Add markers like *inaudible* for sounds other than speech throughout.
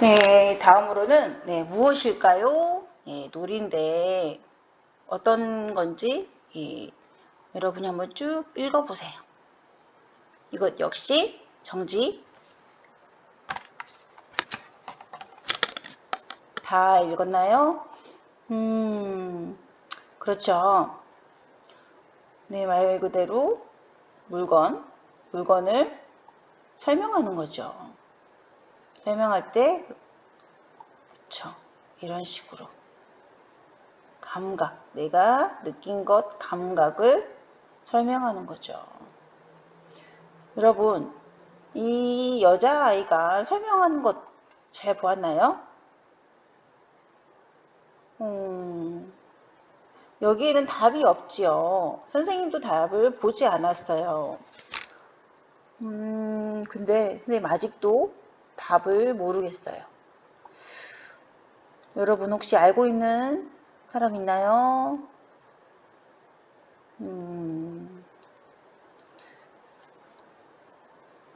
네, 다음으로는 네, 무엇일까요? 예, 놀인데 어떤 건지 예, 여러분이 한번 쭉 읽어보세요. 이것 역시 정지 다 읽었나요? 음, 그렇죠. 네, 말 그대로 물건, 물건을 설명하는 거죠. 설명할 때, 그쵸. 이런 식으로. 감각, 내가 느낀 것, 감각을 설명하는 거죠. 여러분, 이 여자아이가 설명하는 것 잘 보았나요? 음, 여기에는 답이 없지요. 선생님도 답을 보지 않았어요. 음, 근데 선생님 아직도 답을 모르겠어요. 여러분 혹시 알고 있는 사람 있나요? 음,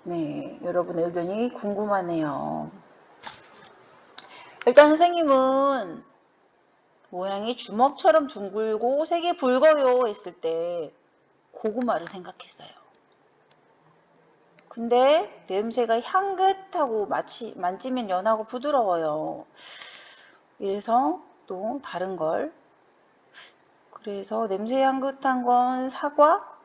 네, 여러분의 의견이 궁금하네요. 일단 선생님은 모양이 주먹처럼 둥글고 색이 붉어요 했을 때 고구마를 생각했어요. 근데 냄새가 향긋하고 마치 만지면 연하고 부드러워요. 그래서 또 다른 걸 그래서 냄새 향긋한 건 사과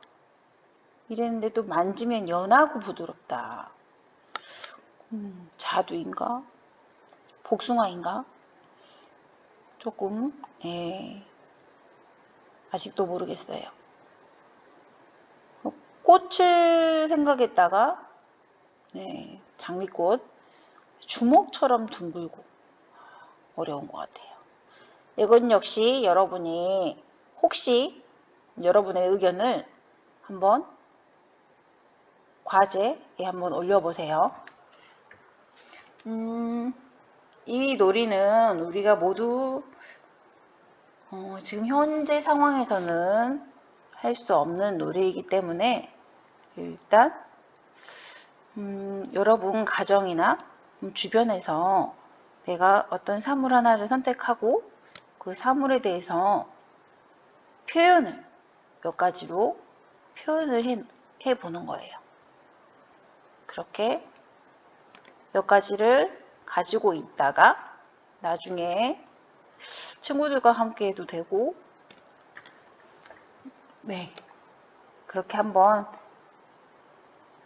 이랬는데 또 만지면 연하고 부드럽다. 음, 자두인가? 복숭아인가? 조금 예, 아직도 모르겠어요. 꽃을 생각했다가 네, 장미꽃 주먹처럼 둥글고 어려운 것 같아요. 이건 역시 여러분이 혹시 여러분의 의견을 한번 과제에 한번 올려보세요. 음, 이 놀이는 우리가 모두 어, 지금 현재 상황에서는 할 수 없는 놀이이기 때문에 일단 음, 여러분 가정이나 주변에서 내가 어떤 사물 하나를 선택하고 그 사물에 대해서 표현을 몇 가지로 표현을 해, 해 보는 거예요. 그렇게 몇 가지를 가지고 있다가 나중에 친구들과 함께 해도 되고 네 그렇게 한번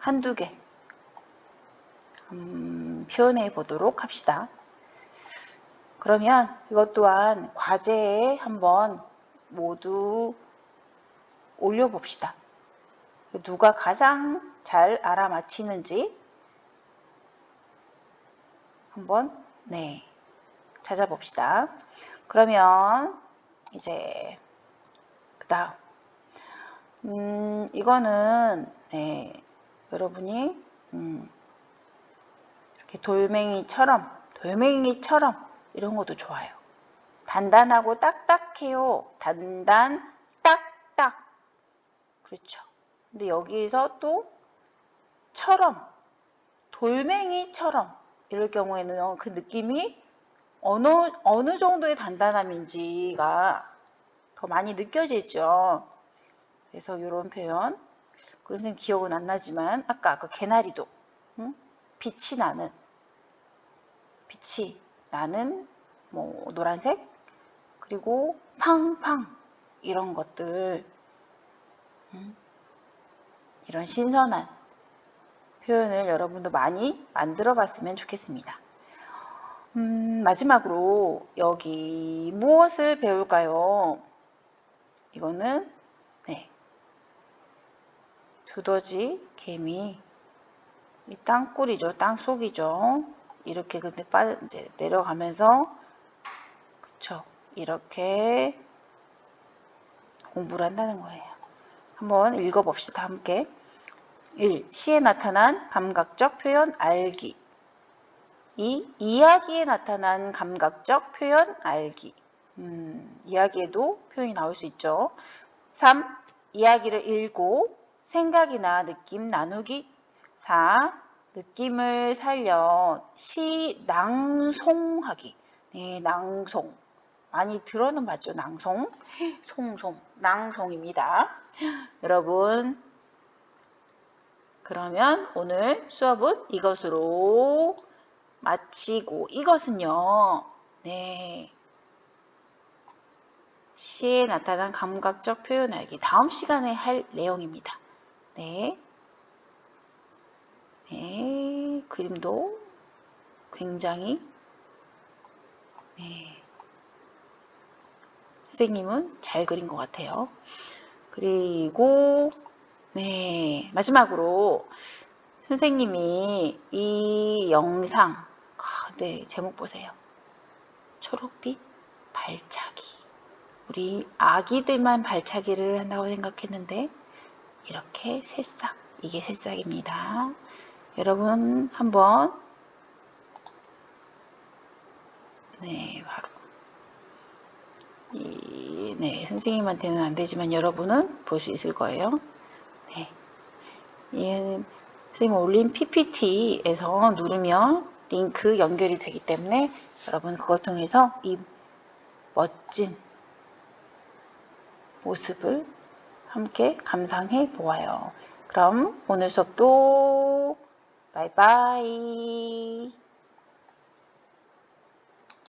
한두 개 음, 표현해 보도록 합시다. 그러면 이것 또한 과제에 한번 모두 올려봅시다. 누가 가장 잘 알아맞히는지 한번 네 찾아봅시다. 그러면 이제 그 다음 음, 이거는 네, 여러분이 음, 이렇게 돌멩이처럼 돌멩이처럼 이런 것도 좋아요. 단단하고 딱딱해요. 단단 딱딱 그렇죠. 근데 여기에서 또 처럼 돌멩이처럼 이럴 경우에는 그 느낌이 어느 어느 정도의 단단함인지가 더 많이 느껴지죠. 그래서 이런 표현 생 기억은 안 나지만 아까 그 개나리도 응? 빛이 나는 빛이 나는 뭐 노란색 그리고 팡팡 이런 것들 응? 이런 신선한 표현을 여러분도 많이 만들어 봤으면 좋겠습니다. 음, 마지막으로 여기 무엇을 배울까요? 이거는 네. 두더지, 개미, 이 땅굴이죠. 땅속이죠. 이렇게 근데 빠 이제 내려가면서 그쵸? 이렇게 공부를 한다는 거예요. 한번 읽어봅시다. 함께. 1. 시에 나타난 감각적 표현 알기 2. 이야기에 나타난 감각적 표현 알기 음, 이야기에도 표현이 나올 수 있죠. 3. 이야기를 읽고 생각이나 느낌 나누기 4. 느낌을 살려 시 낭송하기. 네, 낭송. 많이 들어는 봤죠, 낭송. *laughs* 송송, 낭송입니다. 여러분, 그러면 오늘 수업은 이것으로 마치고 이것은요. 네. 시에 나타난 감각적 표현 알기 다음 시간에 할 내용입니다. 네. 네. 그림도 굉장히 네. 선생님은 잘 그린 것 같아요. 그리고 네, 마지막으로 선생님이 이 영상, 아, 네, 제목 보세요. 초록빛 발차기. 우리 아기들만 발차기를 한다고 생각했는데 이렇게 새싹, 이게 새싹입니다. 여러분 한번 네, 바로 이, 네, 선생님한테는 안 되지만 여러분은 볼 수 있을 거예요. 네. 이 선생님 올린 PPT에서 누르면 링크 연결이 되기 때문에 여러분 그걸 통해서 이 멋진 모습을 함께 감상해 보아요. 그럼 오늘 수업도 바이바이.